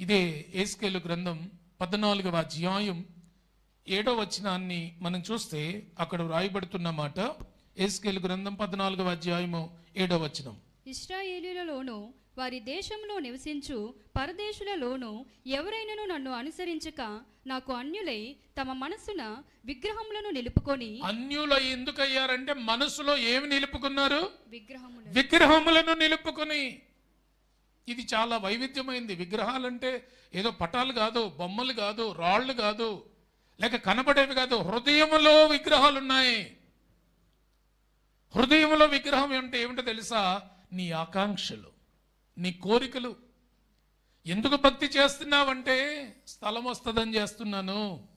ఇదే ఏస్కేలు గ్రంథం పద్నాలుగవ అధ్యాయం ఏడో వచనాన్ని మనం చూస్తే అక్కడ వ్రాయబడుతున్న మాట ఏస్కేలు గ్రంథం పద్నాలుగవ అధ్యాయము ఏడో వచనం. ఇస్రాయేలీలలోను వారి దేశంలో నివసించు పరదేశులలోను ఎవరైనను నన్ను అనుసరించక నాకు అన్యులై తమ మనస్సున విగ్రహములను నిలుపుకొని అన్యులు ఎందుకు అయ్యారంటే మనసులో ఏమి నిలుపుకున్నారు? విగ్రహములు విగ్రహములను నిలుపుకొని. ఇది చాలా వైవిధ్యమైంది. విగ్రహాలంటే ఏదో పటాలు కాదు బొమ్మలు కాదు రాళ్ళు కాదు లేక కనబడేవి కాదు. హృదయంలో విగ్రహాలు ఉన్నాయి హృదయంలో విగ్రహం అంటే ఏమిటో తెలుసా? నీ ఆకాంక్షలు నీ కోరికలు. ఎందుకు భక్తి చేస్తున్నావంటే స్థలం వస్తుందని చేస్తున్నాను.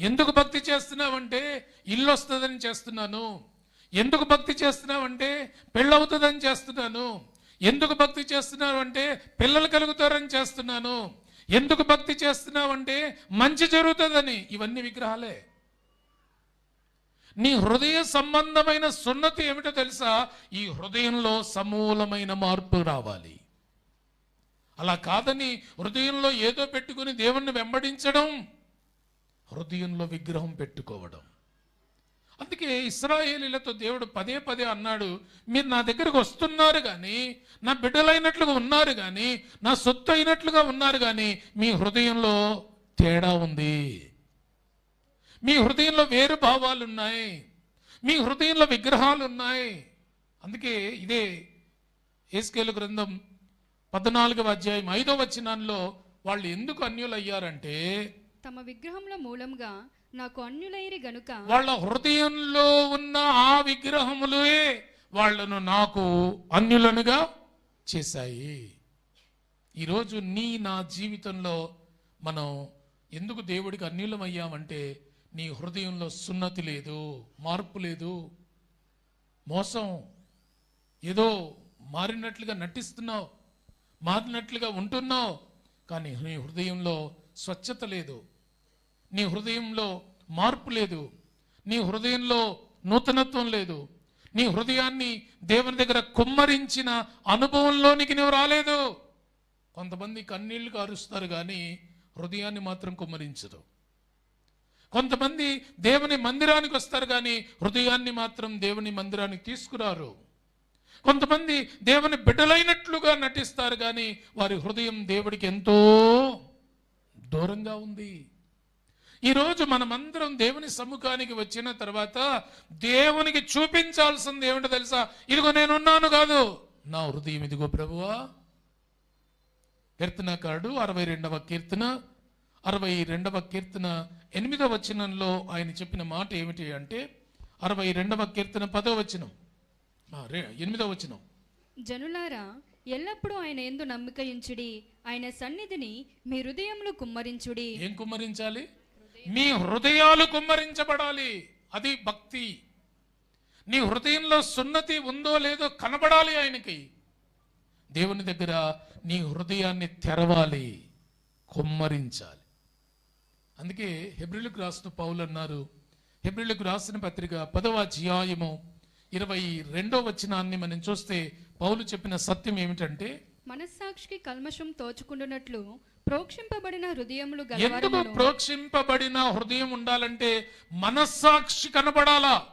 ఎందుకు భక్తి చేస్తున్నావంటే ఇల్లు వస్తుందని చేస్తున్నాను. ఎందుకు భక్తి చేస్తున్నావంటే పెళ్ళవుతుందని చేస్తున్నాను. ఎందుకు భక్తి చేస్తున్నావంటే పిల్లలు కలుగుతారని చేస్తున్నాను. ఎందుకు భక్తి చేస్తున్నావంటే మంచి జరుగుతుందని. ఇవన్నీ విగ్రహాలే. నీ హృదయ సంబంధమైన సున్నతి ఏమిటో తెలుసా? ఈ హృదయంలో సమూలమైన మార్పు రావాలి. అలా కాదని హృదయంలో ఏదో పెట్టుకుని దేవుణ్ణి వెంబడించడం హృదయంలో విగ్రహం పెట్టుకోవడం. అందుకే ఇస్రాయేలీలతో దేవుడు పదే పదే అన్నాడు మీరు నా దగ్గరకు వస్తున్నారు కానీ నా బిడ్డలైనట్లుగా ఉన్నారు కానీ నా సొత్తు అయినట్లుగా ఉన్నారు కానీ మీ హృదయంలో తేడా ఉంది. మీ హృదయంలో వేరు భావాలు ఉన్నాయి. మీ హృదయంలో విగ్రహాలు ఉన్నాయి. అందుకే ఇదే ఏస్కేలు గ్రంథం పద్నాలుగవ అధ్యాయం ఐదవ వచనాల్లో వాళ్ళు ఎందుకు అన్యులయ్యారంటే తమ విగ్రహంలో మూలంగా నాకు అన్యులైరి గనుక వాళ్ళ హృదయంలో ఉన్న ఆ విగ్రహములే వాళ్ళను నాకు అన్యులనుగా చేశాయి. ఈరోజు నీ నా జీవితంలో మనం ఎందుకు దేవుడికి అన్యులం అయ్యామంటే నీ హృదయంలో సున్నతి లేదు మార్పు లేదు మోసం ఏదో మారినట్లుగా నటిస్తున్నావు మారినట్లుగా ఉంటున్నావు కానీ నీ హృదయంలో స్వచ్ఛత లేదు. నీ హృదయంలో మార్పు లేదు. నీ హృదయంలో నూతనత్వం లేదు. నీ హృదయాన్ని దేవుని దగ్గర కుమ్మరించిన అనుభవంలోనికి నువ్వు రాలేదు. కొంతమంది కన్నీళ్ళు కారుస్తారు కానీ హృదయాన్ని మాత్రం కుమ్మరించరు. కొంతమంది దేవుని మందిరానికి వస్తారు కానీ హృదయాన్ని మాత్రం దేవుని మందిరానికి తీసుకురారు. కొంతమంది దేవుని బిడ్డలైనట్లుగా నటిస్తారు కానీ వారి హృదయం దేవుడికి ఎంతో దూరంగా ఉంది. ఈరోజు మనమందరం దేవుని సముఖానికి వచ్చిన తర్వాత దేవునికి చూపించాల్సింది ఏమిటో తెలుసా? ఇదిగో నేనున్నాను కాదు. నా హృదయం ఇదిగో ప్రభువా. కీర్తనకారుడు అరవై రెండవ కీర్తన అరవై రెండవ కీర్తన ఎనిమిదవ వచనంలో ఆయన చెప్పిన మాట ఏమిటి అంటే అరవై రెండవ కీర్తన పదవ వచనం. ఎనిమిదవ వచనం. జనులారా ఎల్లప్పుడూ ఆయన ఎందు నమ్మికయించుడి ఆయన సన్నిధిని మీ హృదయములు కుమ్మరించుడి. ఏం కుమ్మరించాలి? మీ హృదయాలు కుమ్మరించబడాలి. అది భక్తి. నీ హృదయంలో సున్నతి ఉందో లేదో కనబడాలి ఆయనకి. దేవుని దగ్గర నీ హృదయాన్ని తెరవాలి కుమ్మరించాలి. అందుకే హెబ్రిలకు రాసిన పౌలు అన్నారు హెబ్రిలకు రాసిన పత్రిక పదవ అధ్యాయము ఇరవై రెండో వచనాన్ని మనం చూస్తే పౌలు చెప్పిన సత్యం ఏమిటంటే మనస్సాక్షికి కల్మషం తోచుకుంటున్నట్లు ప్రోక్షింపబడిన హృదయములు ఎందుకు ప్రోక్షింపబడిన హృదయం ఉండాలంటే మనస్సాక్షి కనబడాలా?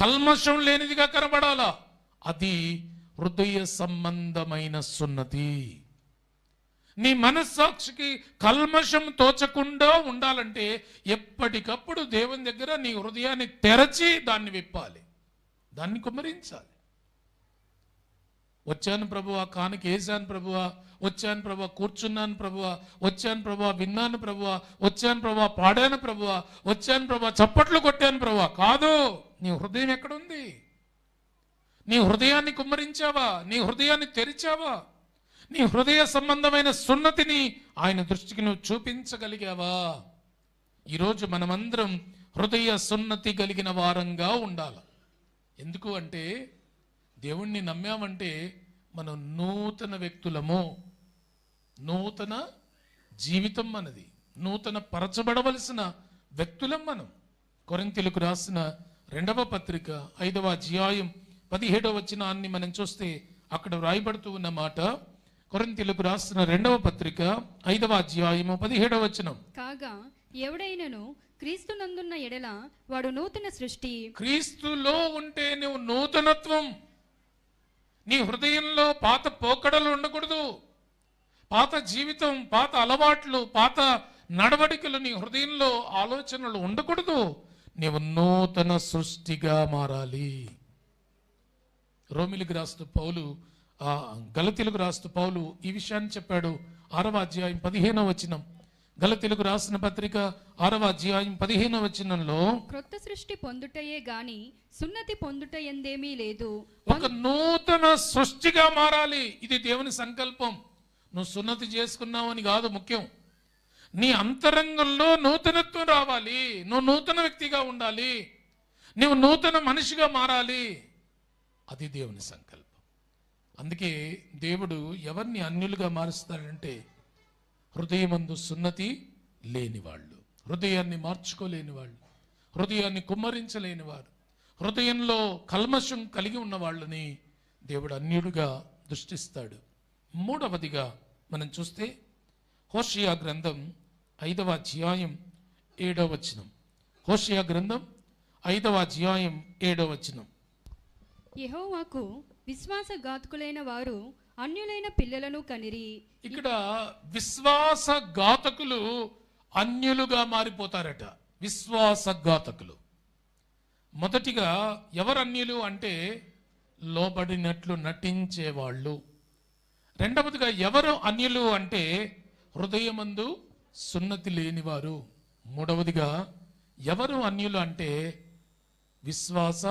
కల్మషం లేనిదిగా కనబడాలా? అది హృదయ సంబంధమైన సున్నతి. నీ మనస్సాక్షికి కల్మషం తోచకుండా ఉండాలంటే ఎప్పటికప్పుడు దేవుని దగ్గర నీ హృదయాన్ని తెరచి దాన్ని విప్పాలి. దాన్ని కుమరించాలి వచ్చాను ప్రభువా కానుక వేసాను ప్రభువా వచ్చాను ప్రభా కూర్చున్నాను ప్రభువా వచ్చాను ప్రభా విన్నాను ప్రభువా వచ్చాను ప్రభా పాడాను ప్రభువా వచ్చాను ప్రభా చప్పట్లు కొట్టాను ప్రభువా. కాదు నీ హృదయం ఎక్కడుంది? నీ హృదయాన్ని కుమ్మరించావా? నీ హృదయాన్ని తెరిచావా? నీ హృదయ సంబంధమైన సున్నతిని ఆయన దృష్టికి నువ్వు చూపించగలిగావా? ఈరోజు మనమందరం హృదయ సున్నతి కలిగిన వారంగా ఉండాలి. ఎందుకు అంటే దేవుణ్ణి నమ్మామంటే మనం నూతన వ్యక్తులము. నూతన జీవితం మనది. నూతన పరచబడవలసిన వ్యక్తులం మనం. కొరింతలకు రాసిన రెండవ పత్రిక ఐదవ అధ్యాయం పదిహేడవ వచనాన్ని మనం చూస్తే అక్కడ వ్రాయబడుతూ ఉన్న మాట కొరింతీలకు రాసిన రెండవ పత్రిక ఐదవ అధ్యాయము పదిహేడవ వచనం. కాగా ఎవడైనను క్రీస్తు నందున్న ఎడల వాడు నూతన సృష్టి. క్రీస్తులో ఉంటే నువ్వు నూతనత్వం. నీ హృదయంలో పాత పోకడలు ఉండకూడదు. పాత జీవితం పాత అలవాట్లు పాత నడవడికలు నీ హృదయంలో ఆలోచనలు ఉండకూడదు. నీవు నూతన సృష్టిగా మారాలి. రోమిలికి రాస్తూ పౌలు గలతీలకు రాస్తూ పౌలు ఈ విషయాన్ని చెప్పాడు. ఆరవ అధ్యాయం పదిహేనవ వచనం. గలతీలకు రాసిన పత్రిక ఆరవ అధ్యాయం పదిహేనవ వచనంలో క్రొత్త సృష్టి పొందుటయే గాని సున్నతి పొందుట ఎందేమీ లేదు. ఒక నూతన సృష్టిగా మారాలి. ఇది దేవుని సంకల్పం. నువ్వు సున్నతి చేసుకున్నావు అని కాదు ముఖ్యం. నీ అంతరంగంలో నూతనత్వం రావాలి. నువ్వు నూతన వ్యక్తిగా ఉండాలి. నువ్వు నూతన మనిషిగా మారాలి. అది దేవుని సంకల్పం. అందుకే దేవుడు ఎవరిని అన్యులుగా మారుస్తాడంటే హృదయమందు సున్నతి లేని వాళ్ళు హృదయాన్ని మార్చుకోలేని వాళ్ళు హృదయాన్ని కుమ్మరించలేని వారు హృదయంలో కల్మషం కలిగి ఉన్న వాళ్ళని దేవుడు అన్యుడుగా దృష్టిస్తాడు. మూడవదిగా మనం చూస్తే హోషియా గ్రంథం ఐదవ అధ్యాయం ఏడవ వచనం. హోషియా గ్రంథం ఐదవ అధ్యాయం ఏడవ వచనం. యెహోవాకు విశ్వాసఘాతకులైన వారు అన్యులైన పిల్లలను కనిరి. ఇక్కడ విశ్వాస ఘాతకులు అన్యులుగా మారిపోతారట. విశ్వాస ఘాతకులు మొదటిగా ఎవరు అన్యులు అంటే లోబడినట్లు నటించేవాళ్ళు. రెండవదిగా ఎవరు అన్యులు అంటే హృదయమందు సున్నతి లేనివారు. మూడవదిగా ఎవరు అన్యులు అంటే విశ్వాస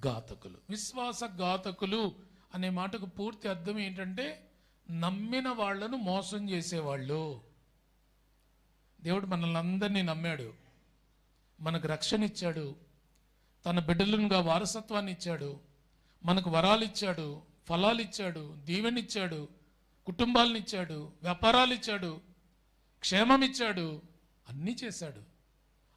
ఘాతకులు విశ్వాస ఘాతకులు అనే మాటకు పూర్తి అర్థం ఏంటంటే నమ్మిన వాళ్ళను మోసం చేసేవాళ్ళు. దేవుడు మనల్ని అందరినీ నమ్మాడు. మనకు రక్షణ ఇచ్చాడు. తన బిడ్డలుగా వారసత్వాన్ని ఇచ్చాడు. మనకు వరాలు ఇచ్చాడు ఫలాలు ఇచ్చాడు దీవెనిచ్చాడు కుటుంబాలను ఇచ్చాడు వ్యాపారాలు ఇచ్చాడు క్షేమం ఇచ్చాడు అన్నీ చేశాడు.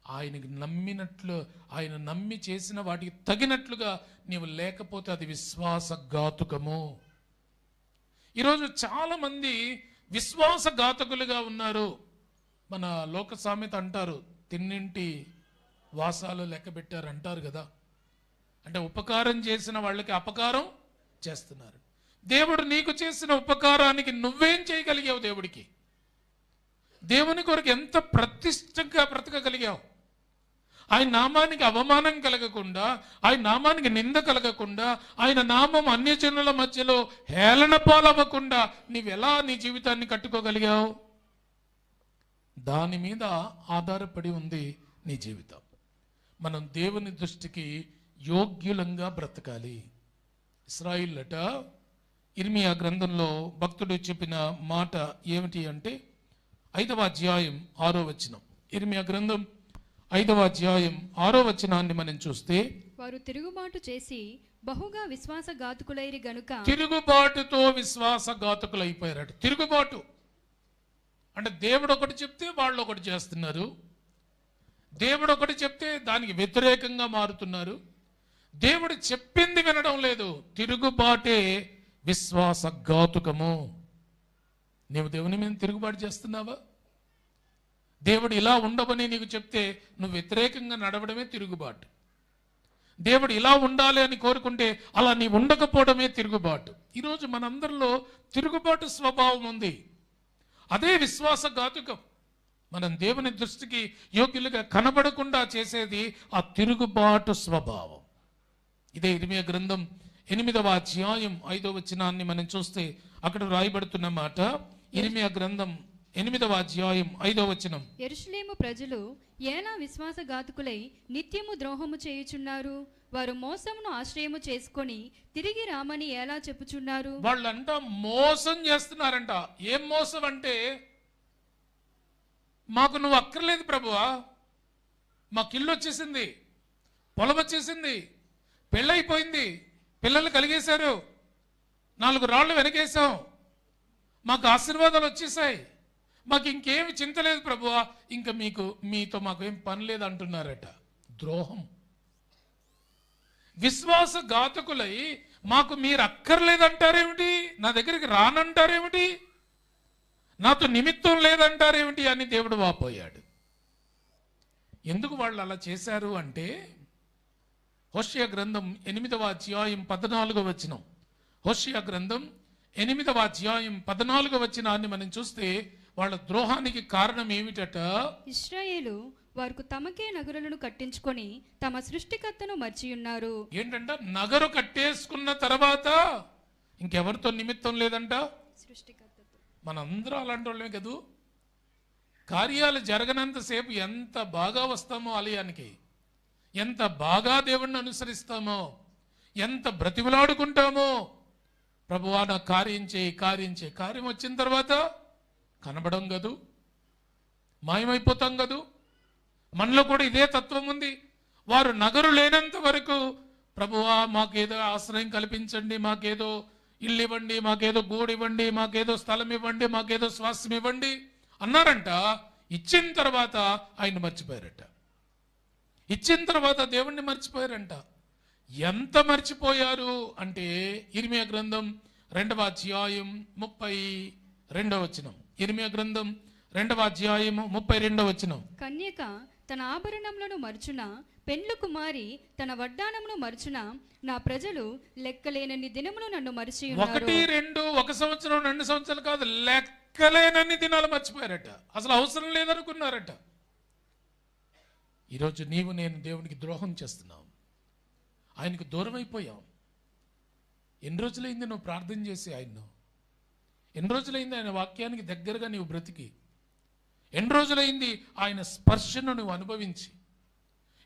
ఆయనకి నమ్మినట్లు ఆయన నమ్మి చేసిన వాటికి తగినట్లుగా నీవు లేకపోతే అది విశ్వాసఘాతుకము. ఈరోజు చాలామంది విశ్వాసఘాతకులుగా ఉన్నారు. మన లోక సామెత అంటారు తిన్నింటి వాసాలు లెక్క పెట్టారు అంటారు కదా. అంటే ఉపకారం చేసిన వాళ్ళకి అపకారం చేస్తున్నారు. దేవుడు నీకు చేసిన ఉపకారానికి నువ్వేం చేయగలిగావు దేవుడికి? దేవుని కొరకు ఎంత ప్రతిష్టంగా బ్రతకగలిగావు? ఆయన నామానికి అవమానం కలగకుండా ఆయన నామానికి నింద కలగకుండా ఆయన నామం అన్యజనుల మధ్యలో హేళన పాలవ్వకుండా నీవెలా నీ జీవితాన్ని కట్టుకోగలిగావు? దాని మీద ఆధారపడి ఉంది నీ జీవితం. మనం దేవుని దృష్టికి యోగ్యులంగా బ్రతకాలి. ఇస్రాయిల్లట ఇర్మియా గ్రంథంలో భక్తుడు చెప్పిన మాట ఏమిటి అంటే ఐదవ అధ్యాయం ఆరో వచనం. ఇర్మియా గ్రంథం ఐదవ అధ్యాయం ఆరో వచనాన్ని మనం చూస్తే వారు తిరుగుబాటు చేసి బహుగా విశ్వాసఘాతకులైరి గనుక తిరుగుబాటుతో విశ్వాసఘాతకులు అయిపోయారట తిరుగుబాటు. అంటే దేవుడు ఒకటి చెప్తే వాళ్ళు ఒకటి చేస్తున్నారు. దేవుడు ఒకటి చెప్తే దానికి వ్యతిరేకంగా మారుతున్నారు. దేవుడు చెప్పింది వినడం లేదు. తిరుగుబాటే విశ్వాసఘాతుకము నీవు దేవుని మీద తిరుగుబాటు చేస్తున్నావా? దేవుడు ఇలా ఉండవని నీకు చెప్తే నువ్వు వ్యతిరేకంగా నడవడమే తిరుగుబాటు. దేవుడు ఇలా ఉండాలి అని కోరుకుంటే అలా నీ ఉండకపోవడమే తిరుగుబాటు. ఈరోజు మనందరిలో తిరుగుబాటు స్వభావం ఉంది. అదే విశ్వాస ఘాతుకం. మనం దేవుని దృష్టికి యోగ్యులుగా కనబడకుండా చేసేది ఆ తిరుగుబాటు స్వభావం. ఇదే ఇరిమియ గ్రంథం ఎనిమిదవ అధ్యాయం ఐదవ వచనాన్ని మనం చూస్తే అక్కడ రాయబడుతున్న మాట గ్రంథం ఎనిమిదవ అధ్యాయం ఐదవ వచనం. ఎరుషులేము ప్రజలు ఏలా విశ్వాసఘాతకులై నిత్యము ద్రోహము చేయుచున్నారు? వారు మోసమును ఆశ్రయము చేసుకొని తిరిగి రామని ఎలా చెప్పుచున్నారు? వాళ్ళంట మోసం చేస్తున్నారంట. ఏం మోసం అంటే మాకు నువ్వు అక్కర్లేదు ప్రభువా. మాకు ఇల్లు వచ్చేసింది. పొలం వచ్చేసింది. పెళ్ళైపోయింది. పిల్లలు కలిగేశారు. నాలుగు రాళ్ళు వెనకేసాం మాకు ఆశీర్వాదాలు వచ్చేసాయి మాకు ఇంకేమి చింత లేదు ప్రభువా. ఇంకా మీకు మీతో మాకు ఏం పని లేదు అంటున్నారట ద్రోహం. విశ్వాస ఘాతకులై మాకు మీరు అక్కర్లేదంటారేమిటి నా దగ్గరికి రానంటారేమిటి? నాతో నిమిత్తం లేదంటారేమిటి అని దేవుడు వాపోయాడు. ఎందుకు వాళ్ళు అలా చేశారు అంటే హోషియా గ్రంథం ఎనిమిదవ అధ్యాయం పద్నాలుగో వచనం. హోషియా గ్రంథం ఎనిమిదవ అధ్యాయం పద్నాలుగో వచనాన్ని మనం చూస్తే వాళ్ళ ద్రోహానికి కారణం ఏమిటట? ఇస్రాయేలు వారికి తమకే నగరులను కట్టించుకొని తమ సృష్టికర్తను మర్చియున్నారు ఏంటంట? నగరు కట్టేసుకున్న తర్వాత ఇంకెవరితో నిమిత్తం లేదంట? సృష్టికర్తతో. మనందరూ అలాంటి వాళ్ళమే కదూ? కార్యాలు జరగనంతసేపు ఎంత బాగా వస్తామో ఆలయానికి? ఎంత బాగా దేవుణ్ణి అనుసరిస్తామో? ఎంత బ్రతిమలాడుకుంటామో? ప్రభువా నా కార్యం చేయి కార్యం చేయి. కార్యం వచ్చిన తర్వాత కనబడం కదూ మాయమైపోతాం కదూ మనలో కూడా ఇదే తత్వం ఉంది. వారు నగరు లేనంత వరకు ప్రభువా మాకేదో ఆశ్రయం కల్పించండి మాకేదో ఇల్లు ఇవ్వండి మాకేదో గూడు ఇవ్వండి మాకేదో స్థలం ఇవ్వండి మాకేదో స్వాస్థ్యం ఇవ్వండి అన్నారంట. ఇచ్చిన తర్వాత ఆయన మర్చిపోయారట. ఇచ్చిన తర్వాత దేవుణ్ణి మర్చిపోయారంట. ఎంత మర్చిపోయారు అంటే ఇరిమియా గ్రంథం రెండవ అధ్యాయం ముప్పై రెండవ వచనం. ఇరిమియా గ్రంథం రెండవ అధ్యాయము ముప్పై రెండవ వచనం. కన్యక తన ఆభరణములను మరుచున పెండ్లు కుమారి తన వడ్డానమును మరుచున నా ప్రజలు లెక్కలేనన్ని దినములు నన్ను మరిచి ఒకటి రెండు ఒక సంవత్సరం రెండు సంవత్సరాలు కాదు లెక్కలేనన్ని దినాలు మర్చిపోయారట. అసలు అవసరం లేదనుకున్నారట. ఈరోజు నీవు నేను దేవునికి ద్రోహం చేస్తున్నాం. ఆయనకు దూరం అయిపోయాం ఎన్ని రోజులైంది నువ్వు ప్రార్థన చేసి ఆయన్ను? ఎన్ని రోజులైంది ఆయన వాక్యానికి దగ్గరగా నీవు బ్రతికి? ఎన్ని రోజులైంది ఆయన స్పర్శను నువ్వు అనుభవించి?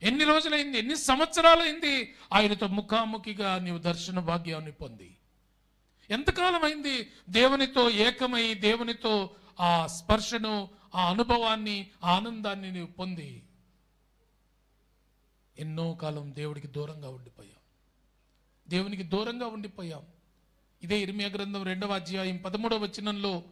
ఎన్ని రోజులైంది ఎన్ని సంవత్సరాలైంది ఆయనతో ముఖాముఖిగా నీవు దర్శన భాగ్యాన్ని పొంది? ఎంతకాలం అయింది దేవునితో ఏకమై దేవునితో ఆ స్పర్శను ఆ అనుభవాన్ని ఆనందాన్ని నీవు పొంది? ఎన్నో కాలం దేవుడికి దూరంగా ఉండిపోయాం. దేవునికి దూరంగా ఉండిపోయాం. ఇదే ఇర్మియా గ్రంథం రెండవ అధ్యాయం పదమూడవ వచనంలో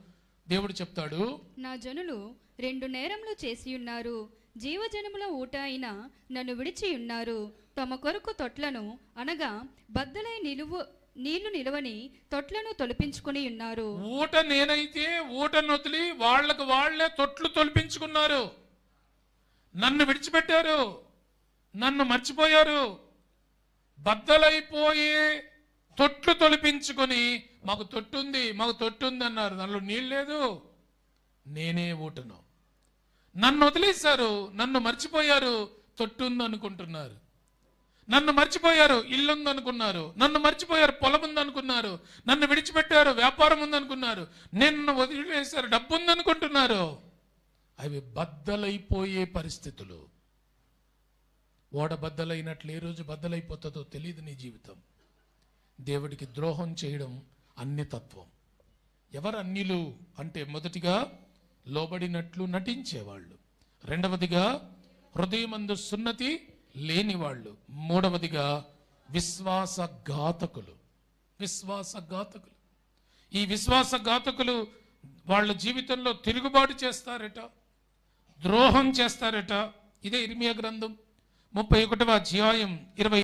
దేవుడు చెప్తాడు. నా జనులు రెండు నేరములు చేసి ఉన్నారు. జీవజనముల ఊట అయిన నన్ను విడిచి ఉన్నారు. తమ కొరకు తొట్లను అనగా బద్దలై నిలువు నీళ్ళు నిలవని తొట్లను తొలిపించుకొని ఉన్నారు. ఊట నేనైతే ఊట నొదిలి వాళ్ళకు వాళ్ళే తొట్లు తొలిపించుకున్నారు. నన్ను విడిచిపెట్టారు. నన్ను మర్చిపోయారు. బద్దలైపోయి తొట్లు తొలిపించుకొని మాకు తొట్టుంది మాకు తొట్టుంది అన్నారు. దానిలో నీళ్ళు లేదు నేనే ఊటను. నన్ను వదిలేశారు నన్ను మర్చిపోయారు తొట్టుంది అనుకుంటున్నారు. నన్ను మర్చిపోయారు ఇల్లు ఉందనుకున్నారు నన్ను మర్చిపోయారు పొలం ఉందనుకున్నారు నన్ను విడిచిపెట్టారు వ్యాపారం ఉందనుకున్నారు నిన్ను వదిలివేశారు డబ్బు ఉందనుకుంటున్నారు అవి బద్దలైపోయే పరిస్థితులు. ఓడ బద్దలైనట్లు ఏ రోజు బద్దలైపోతుందో తెలియదు నీ జీవితం. దేవుడికి ద్రోహం చేయడం అన్యతత్వం ఎవరు అన్యులు అంటే మొదటిగా లోబడినట్లు నటించేవాళ్ళు. రెండవదిగా హృదయమందు సున్నతి లేనివాళ్ళు. మూడవదిగా విశ్వాసఘాతకులు. విశ్వాసఘాతకులు. ఈ విశ్వాసఘాతకులు వాళ్ళ జీవితంలో తిరుగుబాటు చేస్తారట ద్రోహం చేస్తారట. ఇదే ఇర్మియా గ్రంథం ముప్పై ఒకటవ అధ్యాయం ఇరవై